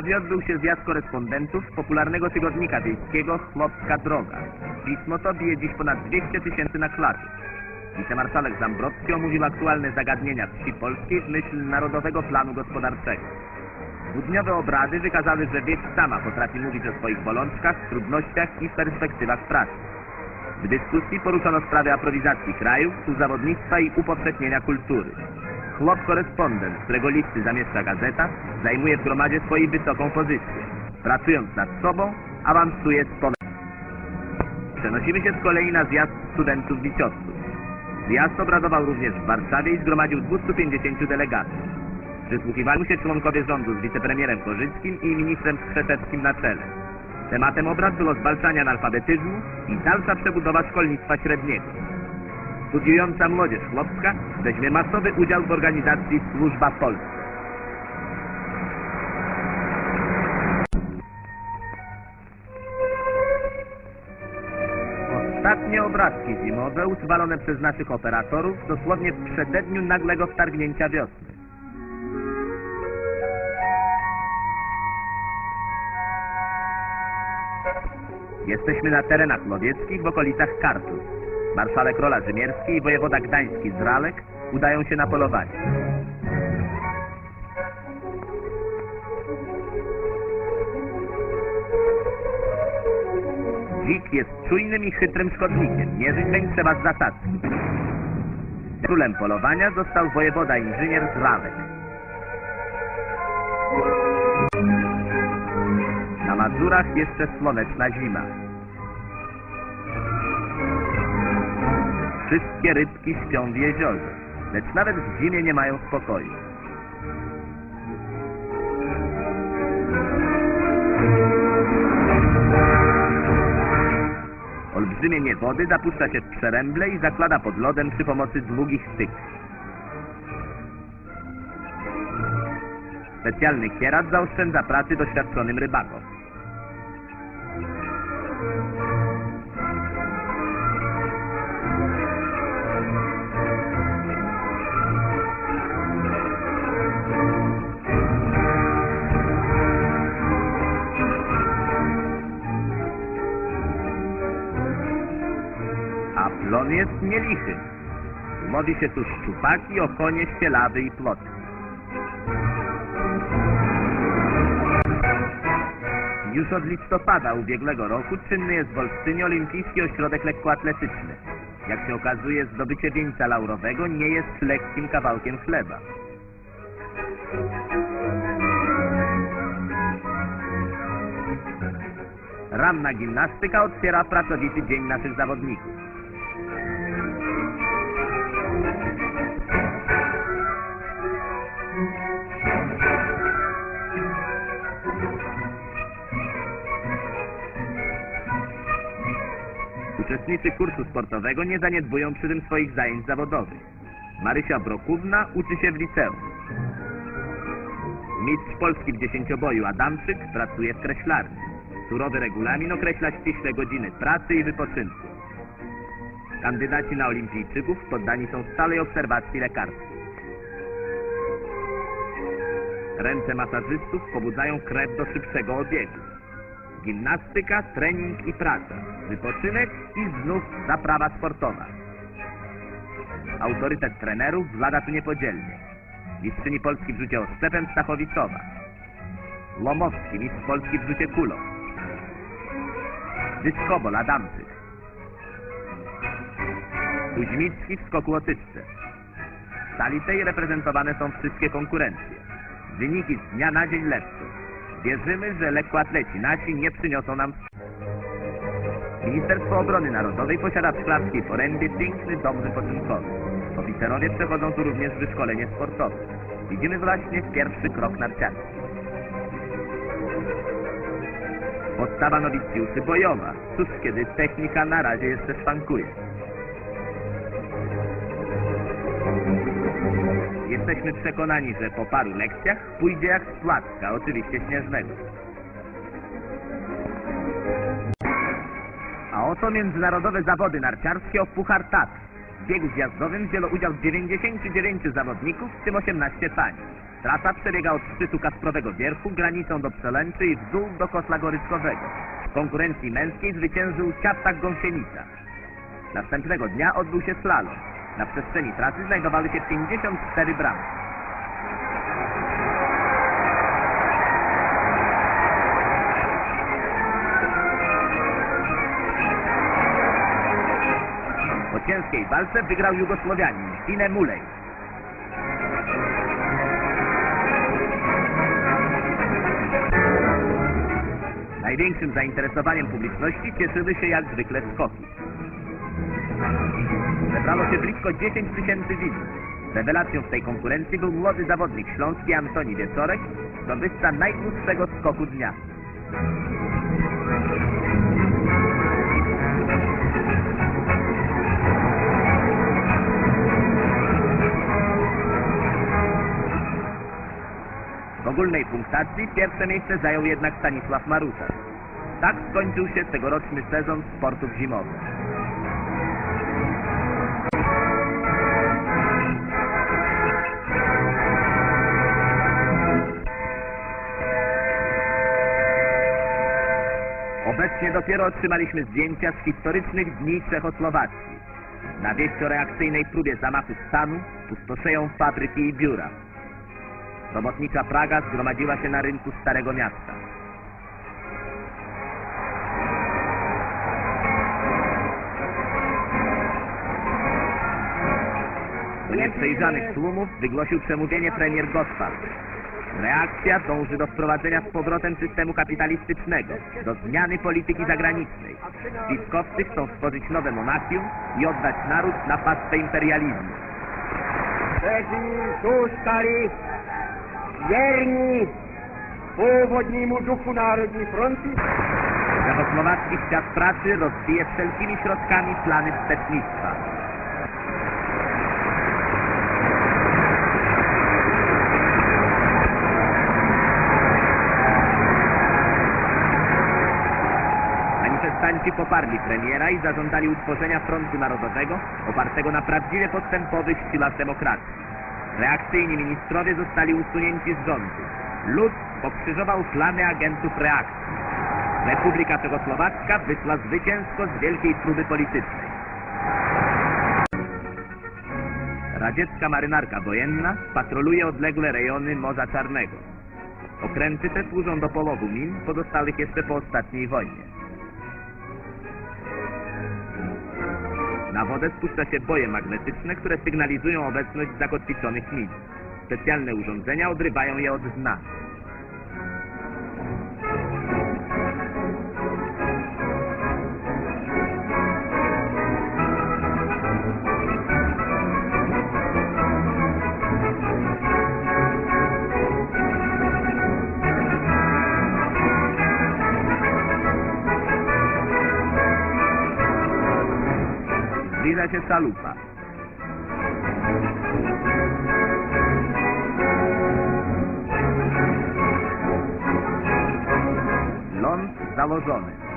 Warszawie odbył się zjazd korespondentów popularnego tygodnika wiejskiego Chłopska Droga. Pismo to bije dziś ponad 200 tysięcy nakładów. Wicemarszałek Zambrowski omówił aktualne zagadnienia wsi polskiej w myśl Narodowego Planu Gospodarczego. Dwudniowe obrady wykazały, że wieś sama potrafi mówić o swoich bolączkach, trudnościach i perspektywach pracy. W dyskusji poruszono sprawy aprowizacji kraju, współzawodnictwa i upowszechnienia kultury. Chłop korespondent, którego listy zamieszcza gazeta, zajmuje w gromadzie swojej wysoką pozycję. Pracując nad sobą, awansuje z pomysłem. Przenosimy się z kolei na zjazd studentów wiciowców. Zjazd obradował również w Warszawie i zgromadził 250 delegatów. Przysłuchiwali się członkowie rządu z wicepremierem Korzyckim i ministrem Skrzeszewskim na czele. Tematem obrad było zwalczanie analfabetyzmu i dalsza przebudowa szkolnictwa średniego. Studiująca młodzież chłopska weźmie masowy udział w organizacji Służba Polska. Ostatnie obrazki zimowe utrwalone przez naszych operatorów dosłownie w przededniu nagłego wtargnięcia wiosny. Jesteśmy na terenach łowieckich w okolicach Kartus. Marszałek Rola Rzymierski i wojewoda gdański z Ralek udają się na polowanie. Dzik jest czujnym i chytrym szkodnikiem. Mierzyć weń trzeba z zasadzki. Królem polowania został wojewoda inżynier z Ralek. Na Mazurach jeszcze słoneczna zima. Wszystkie rybki śpią w jeziorze, lecz nawet w zimie nie mają spokoju. Olbrzymie niewody zapuszcza się w przeręble i zakłada pod lodem przy pomocy długich styk. Specjalny kierat zaoszczędza pracy doświadczonym rybakom. Plon jest nielichy. Łowi się tu szczupaki, okonie, ścielawy i ploty. Już od listopada ubiegłego roku czynny jest w Olsztynie Olimpijski Ośrodek Lekkoatletyczny. Jak się okazuje, zdobycie wieńca laurowego nie jest lekkim kawałkiem chleba. Ramna gimnastyka otwiera pracowity dzień naszych zawodników. Uczestnicy kursu sportowego nie zaniedbują przy tym swoich zajęć zawodowych. Marysia Brokówna uczy się w liceum. Mistrz Polski w dziesięcioboju Adamczyk pracuje w kreślarni. Surowy regulamin określa ściśle godziny pracy i wypoczynku. Kandydaci na olimpijczyków poddani są stałej obserwacji lekarskiej. Ręce masażystów pobudzają krew do szybszego obiegu. Gimnastyka, trening i praca. Wypoczynek i znów zaprawa sportowa. Autorytet trenerów włada tu niepodzielnie. Mistrzyni Polski w rzucie oszczepem Stachowicowa. Lomowski, mistrz Polski w rzucie kulą. Dyskobol Adamczyk. Kuźmicki w skoku o tyczce. W sali tej reprezentowane są wszystkie konkurencje. Wyniki z dnia na dzień lepsze. Wierzymy, że lekkoatleci nasi nie przyniosą nam... Ministerstwo Obrony Narodowej posiada w Szklarskiej Porębie piękny dom wypoczynkowy. Oficerowie przechodzą tu również wyszkolenie sportowe. Widzimy właśnie pierwszy krok narciarski. Podstawa nowicjuszy bojowa. Cóż, kiedy technika na razie jeszcze szwankuje. Jesteśmy przekonani, że po paru lekcjach pójdzie jak z płacka, oczywiście śnieżnego. A oto międzynarodowe zawody narciarskie o Puchar Tatr. W biegu zjazdowym wzięło udział 99 zawodników, w tym 18 pań. Trasa przebiega od szczytu Kasprowego Wierchu, granicą do Przelęczy i w dół do Kosla Goryckowego. W konkurencji męskiej zwyciężył Ciaptak Gąsienica. Następnego dnia odbył się slalom. Na przestrzeni trasy znajdowały się 54 bramki. Po ciężkiej walce wygrał Jugosłowianin Sine Mulej. Największym zainteresowaniem publiczności cieszyły się jak zwykle skoki. Zebrało się blisko 10 tysięcy widzów. Rewelacją w tej konkurencji był młody zawodnik śląski Antoni Wieczorek, zdobywca najdłuższego skoku dnia. W ogólnej punktacji pierwsze miejsce zajął jednak Stanisław Maruszak. Tak skończył się tegoroczny sezon sportów zimowych. Obecnie dopiero otrzymaliśmy zdjęcia z historycznych dni Czechosłowacji. Na wieść o reakcyjnej próbie zamachu stanu pustoszeją fabryki i biura. Robotnicza Praga zgromadziła się na rynku Starego Miasta. Do nieprzejrzanych tłumów wygłosił przemówienie premier Gottwald. Reakcja dąży do wprowadzenia z powrotem systemu kapitalistycznego, do zmiany polityki zagranicznej. Spiskowcy chcą stworzyć nowe monachium i oddać naród na pastwę imperializmu. kteří zůstali věrní původnímu duchu Národní fronty, Czechosłowacki świat pracy rozwije wszelkimi środkami plany wstecznictwa. Manifestanci poparli premiera i zażądali utworzenia Frontu Narodowego opartego na prawdziwie postępowych siłach demokracji. Reakcyjni ministrowie zostali usunięci z rządu. Lud pokrzyżował plany agentów reakcji. Republika Czechosłowacka wyszła zwycięsko z wielkiej próby politycznej. Radziecka marynarka wojenna patroluje odległe rejony Morza Czarnego. Okręty te służą do połowu min pozostałych jeszcze po ostatniej wojnie. Na wodę spuszcza się boje magnetyczne, które sygnalizują obecność zakotwiczonych min. Specjalne urządzenia odrywają je od dna. della Cessaluppa. Lon Zavozone.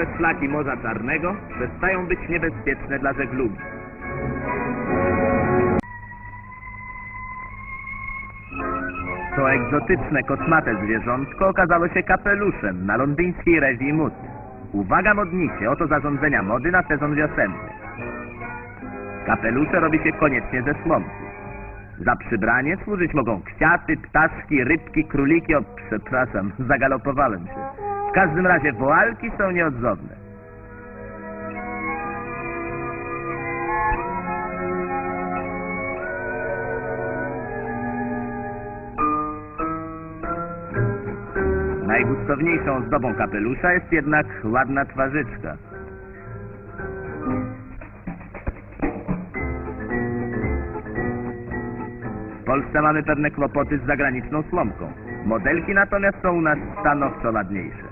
Odległe szlaki Morza Czarnego przestają być niebezpieczne dla żeglugi. To egzotyczne, kosmate zwierzątko okazało się kapeluszem na londyńskiej rewii mód. Uwaga modnicie, oto zarządzenia mody na sezon wiosenny. Kapelusze robi się koniecznie ze słomki. Za przybranie służyć mogą kwiaty, ptaszki, rybki, króliki, o przepraszam, zagalopowałem się. W każdym razie woalki są nieodzowne. Najgustowniejszą ozdobą kapelusza jest jednak ładna twarzyczka. W Polsce mamy pewne kłopoty z zagraniczną slomką. Modelki natomiast są u nas stanowczo ładniejsze.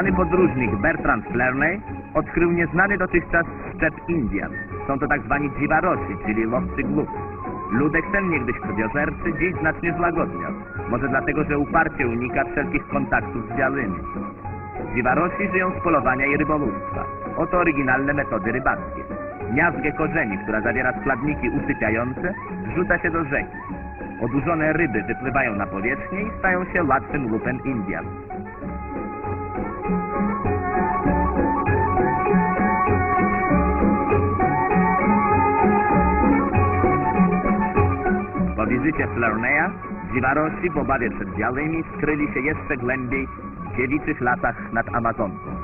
Znany podróżnik Bertrand Flerney odkrył nieznany dotychczas szczep Indian. Są to tak zwani dziwarosi, czyli łowcy głów. Ludek ten niegdyś krwiożerczy dziś znacznie złagodniał. Może dlatego, że uparcie unika wszelkich kontaktów z białymi. Dziwarosi żyją z polowania i rybołówstwa. Oto oryginalne metody rybackie. Miazgę korzeni, która zawiera składniki usypiające, wrzuca się do rzeki. Odurzone ryby wypływają na powierzchnię i stają się łatwym lupem Indian. Po wizycie Flerneya, dziwarosi w obawie przed białymi skryli się jeszcze głębiej w dziewiczych lasach nad Amazonką.